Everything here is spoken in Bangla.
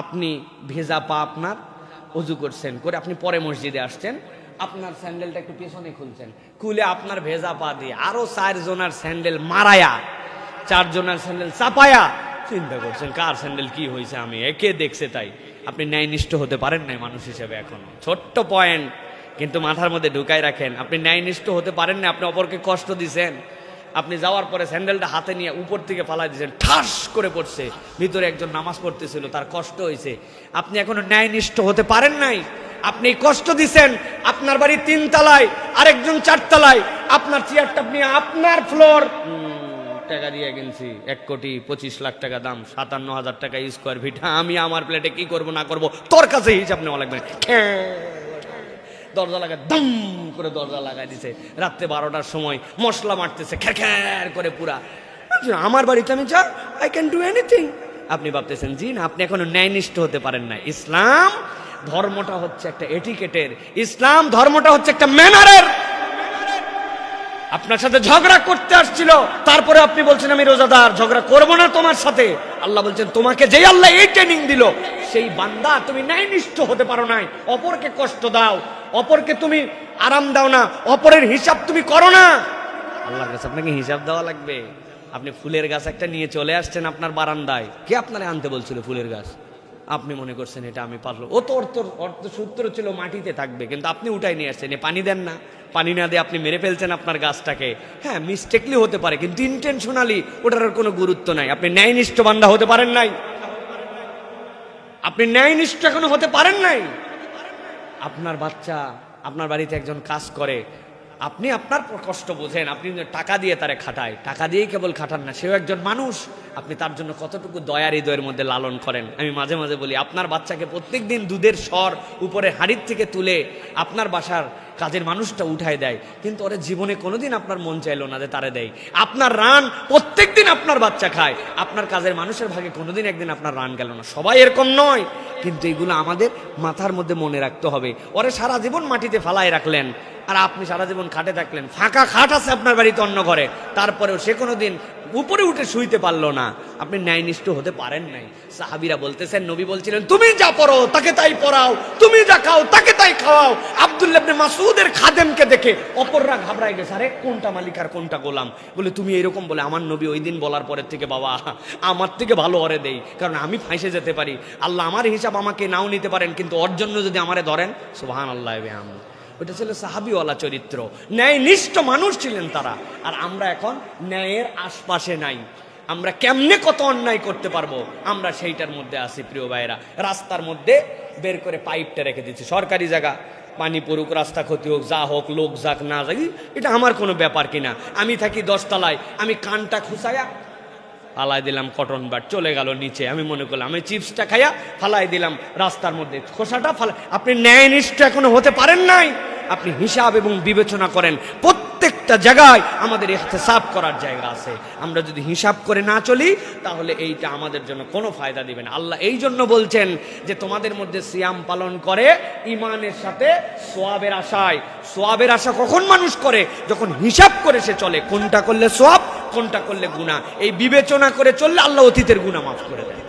আপনি ভেজা পা আপনার, অজু করছেন, করে আপনি পরে মসজিদে আসছেন, আপনার স্যান্ডেলটা একটু পেছনে খুলছেন, খুলে আপনার ভেজা পা দিয়ে আরও চার জনার স্যান্ডেল মারায়া, চার জনার স্যান্ডেল চাপায়া চিন্তা করছেন, কার স্যান্ডেল কি হয়েছে আমি, একে দেখছে তাই। আপনি ন্যায়নিষ্ঠ হতে পারেন নাই মানুষ হিসেবে এখন। ছোট্ট পয়েন্ট কিন্তু মাথার মধ্যে ঢুকাই রাখেন। আপনি ন্যায়নিষ্ঠ হতে পারেন না আপনি অপরকে কষ্ট দিছেন। আপনি যাওয়ার পরে স্যান্ডেলটা হাতে নিয়ে উপর থেকে ফালাই দিয়েছেন, ঠাস করে পড়ছে। ভিতরে একজন নামাজ পড়তেছিল, তার কষ্ট হয়েছে। আপনি এখনও ন্যায়নিষ্ঠ হতে পারেন নাই। আপনি কষ্ট দিছেন, আপনার বাড়ি তিন তলায় আরেকজন চারতলায়, আপনার চেয়ারটা আপনি আপনার ফ্লোর টাকা দিয়ে কিনছি, এক কোটি পঁচিশ লাখ টাকা দাম, সাতান্ন হাজার টাকা স্কোয়ার ফিট আমি আমার প্লেটে কি করব, না করব, তোর কাছে হিসাব নেওয়া লাগবে। দরজা লাগায় দম করে দরজা লাগাই দিছে। রাত্রে বারোটার সময় মশলা মারতেছে, খ্যার করে পুরা। আমার বাড়িতে আমি যা আই ক্যান ডু এনিথিং আপনি ভাবতেছেন, জি না, আপনি এখনও ন্যায়নিষ্ঠ হতে পারেন না ইসলাম ধর্মটা হচ্ছে একটা এটিকেটের। ইসলাম ধর্মটা হচ্ছে একটা ম্যানারের। আপনার সাথে ঝগড়া করতে আসছিল, তারপরে আপনি বলছেন, আমি রোজাদার, ঝগড়া করব না তোমার সাথে। আল্লাহ বলছেন, তোমাকে যেই আল্লাহ এই ট্রেনিং দিল সেই বান্দা তুমি ন্যায়নিষ্ঠ হতে পারো নাই। অপরকে কষ্ট দাও, অপরকে তুমি আরাম দাও না, অপরের হিসাব তুমি করো না। আল্লাহর কাছে আপনাকে হিসাব দেওয়া লাগবে। আপনি ফুলের গাছ একটা নিয়ে চলে আসছেন আপনার বারান্দায়। কে আপনারে আনতে বলছিল ফুলের গাছ? আপনি মনে করছেন এটা আমি পারল ও তো অর্থ অর্থ সূত্র ছিল মাটিতে থাকবে, কিন্তু আপনি উঠাই নিয়ে আসছেন। পানি দেন না। পানি না দিয়ে আপনি মেরে ফেলছেন আপনার গাছটাকে। হ্যাঁ মিস্টেকলি হতে পারে, কিন্তু ইন্টেনশনালি ওটার কোনো গুরুত্ব নাই। আপনি ন্যায়নিষ্ঠ বান্দা হতে পারেন নাই। আপনি ন্যায় ন্যায়নিষ্ঠ এখনও হতে পারেন নাই। আপনার বাচ্চা আপনার বাড়িতে একজন কাজ করে। আপনি আপনার কষ্ট বোঝেন, আপনি টাকা দিয়ে তারে খাটায়, টাকা দিয়েই কেবল খাটান না, সেও একজন মানুষ। আপনি তার জন্য কতটুকু দয়ার হৃদয়ের মধ্যে লালন করেন? আমি মাঝে মাঝে বলি, আপনার বাচ্চাকে প্রত্যেক দিন দুধের স্বর উপরে হাড়ির থেকে তুলে আপনার বাসার কাজের মানুষটা উঠায় দেয়। কিন্তু ওরা জীবনে কোনোদিন আপনার মন চাইলো না যে তারে দেয়। আপনার রান প্রত্যেক দিন আপনার বাচ্চা খায়। আপনার কাজের মানুষের ভাগে কোনোদিন একদিন আপনার রান গেল না। সবাই এরকম নয়। কিন্তু এগুলো আমাদের মাথার মধ্যে মনে রাখতে হবে। ওরে সারা জীবন মাটিতে ফালায় রাখলেন। আর আপনি সারা জীবন খাটে থাকলেন। ফাঁকা খাট আছে আপনার বাড়িতে অন্য ঘরে। তারপরেও সে কোনো দিন উপরে উঠে শুইতে পারল না। আপনি ন্যায়নিষ্ঠ হতে পারেন নাই। সাহাবিরা বলতেছেন, নবী বলছিলেন, তুমি যা পড়ো, তাকে তাই পড়াও। তুমি যা খাও, তাকে তাই খাওয়াও। আব্দুল্লাহ ইবনে মাসুদের খাদেমকে দেখে অপররা ঘাবড়ায় গেছে, আরে, কোনটা মালিক আর কোনটা গোলাম? বলে, তুমি এরকম বলে, আমার নবী ওই দিন বলার পরের থেকে বাবা, আমার থেকে ভালো অরে দেই, কারণ আমি ফাঁসে যেতে পারি। আল্লাহ আমার হিসাব আমাকে নাও নিতে পারেন, কিন্তু ওর জন্য যদি আমারে ধরেন সুবহান আল্লাহ আমি ওটা ছিল সাহাবিওয়ালা চরিত্র। ন্যায়নিষ্ঠ মানুষ ছিলেন তারা। আর আমরা এখন ন্যায়ের আশপাশে নাই। আমরা কেমনে কত অন্যায় করতে পারব? আমরা সেইটার মধ্যে আছি, প্রিয় ভাইয়েরা। রাস্তার মধ্যে বের করে পাইপটা রেখে দিচ্ছি। সরকারি জায়গা। পানি পড়ুক, রাস্তা ক্ষতি হোক, যা হোক, লোক যাক, না যাক, এটা আমার কোনো ব্যাপার কিনা। আমি থাকি দশতলায়। আমি কানটা খুসায়া ফালাই দিলাম, কটন বাট চলে গেল নিচে। আমি মনে করলাম, আমি চিপসটা খাইয়া ফালাই দিলাম রাস্তার মধ্যে। খোসাটা ফালা আপনি ন্যায়নিষ্ঠ এখনও হতে পারেন নাই? আপনি হিসাব এবং বিবেচনা করেন, প্রত্যেকটা জায়গায় আমাদের সাফ করার জায়গা আছে। আমরা যদি হিসাব করে না চলি, তাহলে এইটা আমাদের জন্য কোনো ফায়দা দিবে না। আল্লাহ এই জন্য বলছেন যে, তোমাদের মধ্যে সিয়াম পালন করে ইমানের সাথে সোয়াবের আশায়। সোয়াবের আশা কখন মানুষ করে? যখন হিসাব করে সে চলে। কোনটা করলে সোয়াব, কোনটা করলে গুণা এই বিবেচনা করে চললে আল্লাহ অতীতের গুণা মাফ করে দেয়।